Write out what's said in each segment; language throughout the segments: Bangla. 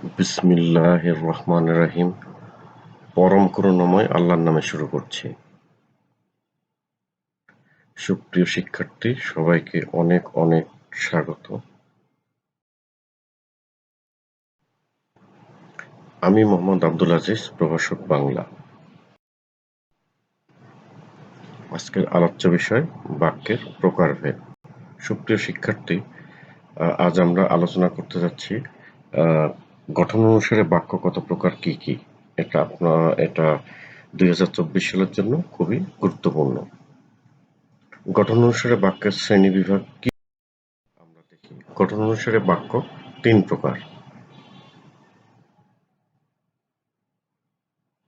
বিসমিল্লাহির রহমানির রহিম পরম করুণাময় আল্লাহর নামে শুরু করছি। সুপ্রিয় শিক্ষার্থী, সবাইকে অনেক অনেক স্বাগত। আমি মোহাম্মদ আব্দুল আজিজ, প্রভাষক বাংলা। আজকের আলোচ্য বিষয়, বাক্যের প্রকারভেদ। সুপ্রিয় শিক্ষার্থী আজ আমরা আলোচনা করতে যাচ্ছি গঠন অনুসারে বাক্য কত প্রকার, কি কি? এটা আপনার, এটা দুই হাজার চব্বিশ সালের জন্য খুবই গুরুত্বপূর্ণ। গঠন অনুসারে বাক্যের শ্রেণি বিভাগ কি? আমরা দেখি। গঠন অনুসারে বাক্য তিন প্রকার।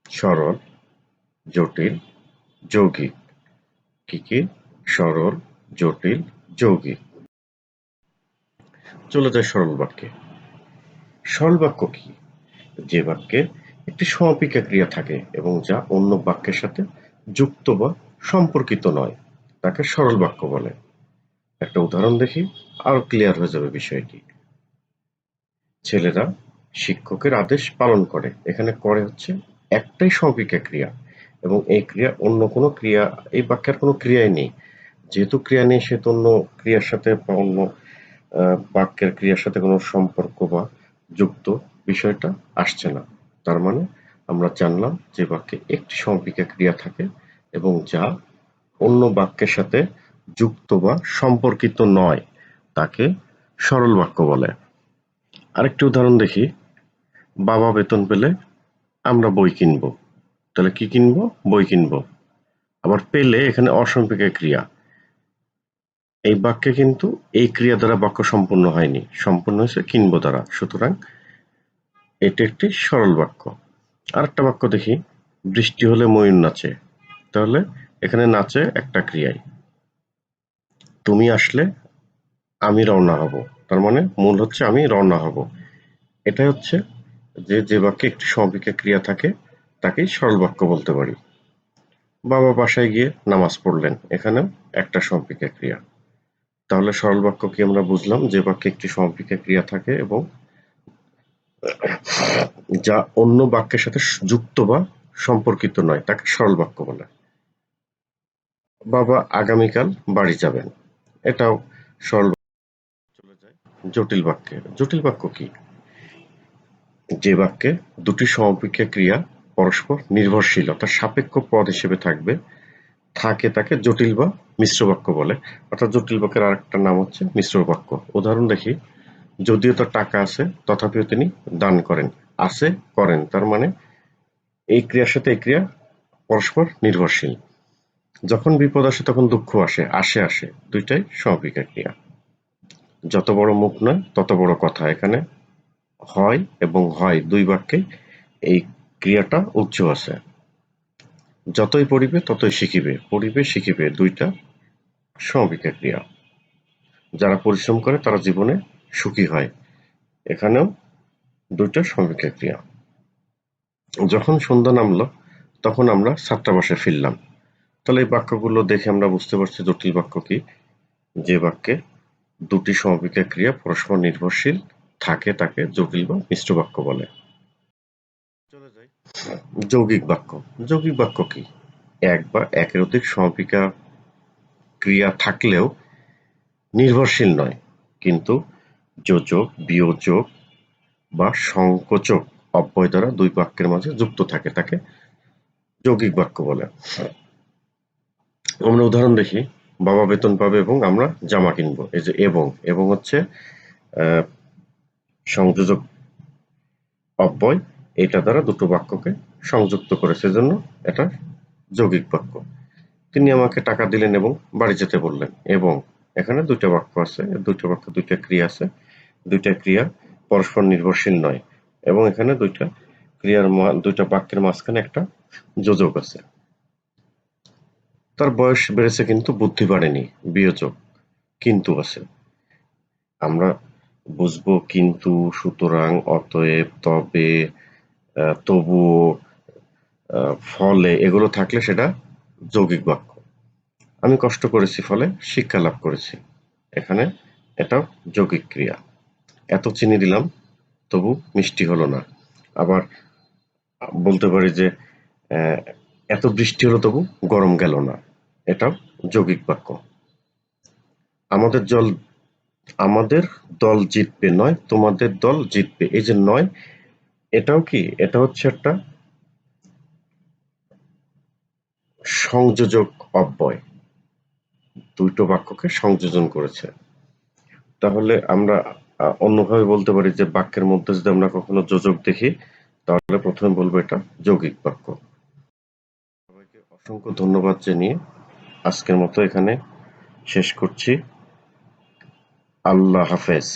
সরল, জটিল, যৌগিক। কি কি? সরল, জটিল, যৌগিক। চলে যায় সরল বাক্যে। সরল বাক্য কি? যে বাক্যে একটি সমাপিকা ক্রিয়া থাকে এবং যা অন্য বাক্যের সাথে যুক্ত বা সম্পর্কিত নয়, তাকে সরল বাক্য বলে। একটা উদাহরণ দেখি, আরও ক্লিয়ার হয়ে যাবে বিষয়টি। ছেলেরা শিক্ষকের আদেশ পালন করে। এখানে করে হচ্ছে একটাই সমাপিকা ক্রিয়া এবং এই ক্রিয়া অন্য কোনো ক্রিয়া, এই বাক্যের কোনো ক্রিয়াই নেই। যেহেতু ক্রিয়া নেই, সেহেতু অন্য ক্রিয়ার সাথে বা অন্য বাক্যের ক্রিয়ার সাথে কোনো সম্পর্ক বা যুক্ত বিষয়টা আসছে না। তার মানে আমরা জানলাম যে বাক্যে একটি সমাপিকা ক্রিয়া থাকে এবং যা অন্য বাক্যের সাথে যুক্ত বা সম্পর্কিত নয়, তাকে সরল বাক্য বলে। আরেকটি উদাহরণ দেখি। বাবা বেতন পেলে আমরা বই কিনব। তাহলে কি কিনব? বই কিনব। আবার পেলে এখানে অসম্পিকা ক্রিয়া। এই বাক্যে কিন্তু এই ক্রিয়া দ্বারা বাক্য সম্পূর্ণ হয়নি। সম্পূর্ণ হয়েছে কিনব দ্বারা। সুতরাং এটি একটি সরল বাক্য। আরেকটা বাক্য দেখি। বৃষ্টি হলে ময়ূর নাচে। তাহলে এখানে নাচে একটা ক্রিয়ায় তুমি আসলে আমি রওনা হব। তার মানে মূল হচ্ছে আমি রওনা হব। এটা হচ্ছে যে যে বাক্যে একটি সমাপিকা ক্রিয়া থাকে, তাকেই সরল বাক্য বলতে পারি। বাবা বাসায় গিয়ে নামাজ পড়লেন। এখানেও একটা সমাপিকা ক্রিয়া। তাহলে সরল বাক্য কি আমরা বুঝলাম? যে বাক্যে একটি সমাপিকা ক্রিয়া থাকে এবং যা অন্য বাক্যের সাথে যুক্ত বা সম্পর্কিত নয়, তাকে সরল বাক্য বলে। বাবা আগামীকাল বাড়ি যাবেন। এটাও সরল চলে যায় জটিল বাক্যে। জটিল বাক্য কি? যে বাক্যে দুটি সমপিকা ক্রিয়া পরস্পর নির্ভরশীল, অর্থাৎ সাপেক্ষ পদ হিসেবে থাকবে থাকে তাকে জটিল বা মিশ্র বাক্য বলে। অর্থাৎ জটিল বাক্যের আরেকটা নাম হচ্ছে মিশ্র বাক্য। উদাহরণ দেখি, যদিও তার টাকা আছে, তথাপিও তিনি দান করেন, আছে, করেন। তার মানে এই ক্রিয়ার সাথে এই ক্রিয়া পরস্পর নির্ভরশীল। যখন বিপদ আসে, তখন দুঃখ আসে আসে আসে। দুইটাই সমপিকা ক্রিয়া। যত বড় মুখ নয়, তত বড় কথা। এখানে হয় এবং হয় দুই বাক্যে এই ক্রিয়াটা উচ্চ আছে। যতই পড়িবে, ততই শিখিবে। পড়িবে, শিখিবে দুইটা সমপিকা ক্রিয়া। যারা পরিশ্রম করে, তারা জীবনে সুখী হয়। এখানেও দুইটা সমপিকা ক্রিয়া। যখন সন্ধ্যা নামলো, তখন আমরা ছাত্রাবাসে ফিরলাম। তাহলে এই বাক্যগুলো দেখে আমরা বুঝতে পারছি জটিল বাক্য কি। যে বাক্যে দুটি সমপিকা ক্রিয়া পরস্পর নির্ভরশীল, থাকে তাকে জটিল বা মিশ্র বাক্য বলে। চলে যাই। যৌগিক বাক্য। যৌগিক বাক্য কি? এক বা একের অধিক সমপিকা ক্রিয়া থাকলেও নির্ভরশীল নয়, কিন্তু যোজক, বিয়োজক বা সংকোচক অব্যয় দ্বারা দুই বাক্যের মাঝে যুক্ত থাকে, তাকে যৌগিক বাক্য বলে। আমরা উদাহরণ দেখি, বাবা বেতন পাবে এবং আমরা জামা কিনবো। এই যে এবং এবং হচ্ছে সংযোজক অব্যয় এটা দ্বারা দুটো বাক্যকে সংযুক্ত করে, সেজন্য এটা যৌগিক বাক্য। তিনি আমাকে টাকা দিলেন এবং বাড়ি যেতে বললেন, এবং এখানে দুইটা বাক্য আছে, দুইটা বাক্য দুইটা ক্রিয়া আছে। দুইটা ক্রিয়া পরস্পর নির্ভরশীল নয়, এবং এখানে দুইটা ক্রিয়ার দুইটা বাক্যের মাঝখানে একটা যোজক আছে। তার বয়স বেড়েছে কিন্তু বুদ্ধি বাড়েনি, বিয়োজক কিন্তু আছে। আমরা বুঝব কিন্তু সুতরাং অতএব তবে তবুও ফলে এগুলো থাকলে সেটা যৌগিক বাক্য। আমি কষ্ট করেছি ফলে শিক্ষা লাভ করেছি। এখানে এটাও যৌগিক ক্রিয়া। এত চিনি দিলাম, তবু মিষ্টি হলো না। আবার বলতে পারি যে এত বৃষ্টি হলো তবু গরম গেল না। এটাও যৌগিক বাক্য। আমাদের জল, আমাদের দল জিতবে নয়, তোমাদের দল জিতবে। এই যে নয় এটাও কি? এটা হচ্ছে একটা সংযোজক অব্যয়। দুটো বাক্যকে সংযোজন করেছে। তাহলে আমরা অন্যভাবে বলতে পারি যে বাক্যের মধ্যে যদি আমরা কখনো যোজক দেখি, তাহলে প্রথমে বলব এটা যৌগিক বাক্য। সবাইকে অসংখ্য ধন্যবাদ জানিয়ে আজকের মতো এখানে শেষ করছি। আল্লাহ হাফেজ।